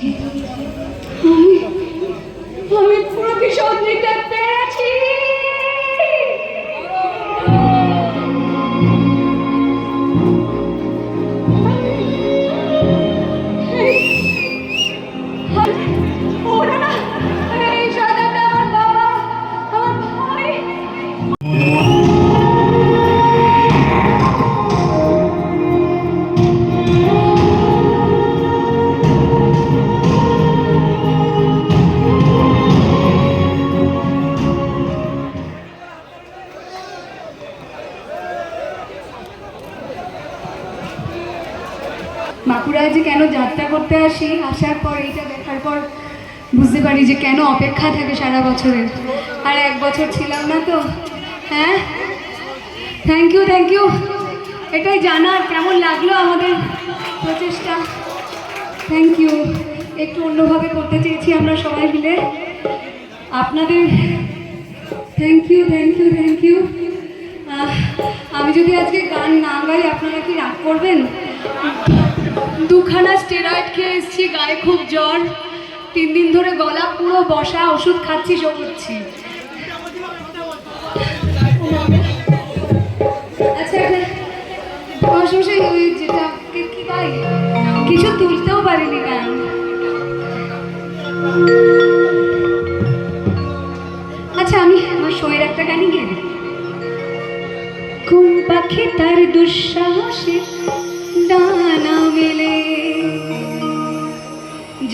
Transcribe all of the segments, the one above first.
আমি বাঁকুড়ায় যে কেন যাত্রা করতে আসি, আসার পর এইটা দেখার পর বুঝতে পারি যে কেন অপেক্ষা থাকে সারা বছরের। আর এক বছর ছিলাম না তো হ্যাঁ? থ্যাংক ইউ থ্যাংক ইউ এটাই জানার কেমন লাগল আমাদের প্রচেষ্টা? থ্যাংক ইউ একটু অন্যভাবে করতে চেয়েছি আমরা সবাই মিলে। আপনাদের thank you thank you thank you আমি যদি আজকে গান না গাই, আপনারা কি রাগ করবেন? দুখানা স্টেরয়েড খেয়ে এসেছি, গায়ে খুব জ্বর। তিন দিন ধরে গলা পুরো বসা, ওষুধ খাচ্ছি সব হচ্ছি আচ্ছা কিছু তুলতেও পারিনি গান আচ্ছা আমি আমার শোয়ের একটা গানই দিই। কোন পাখি তার দুঃসাহসে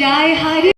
যায় হারে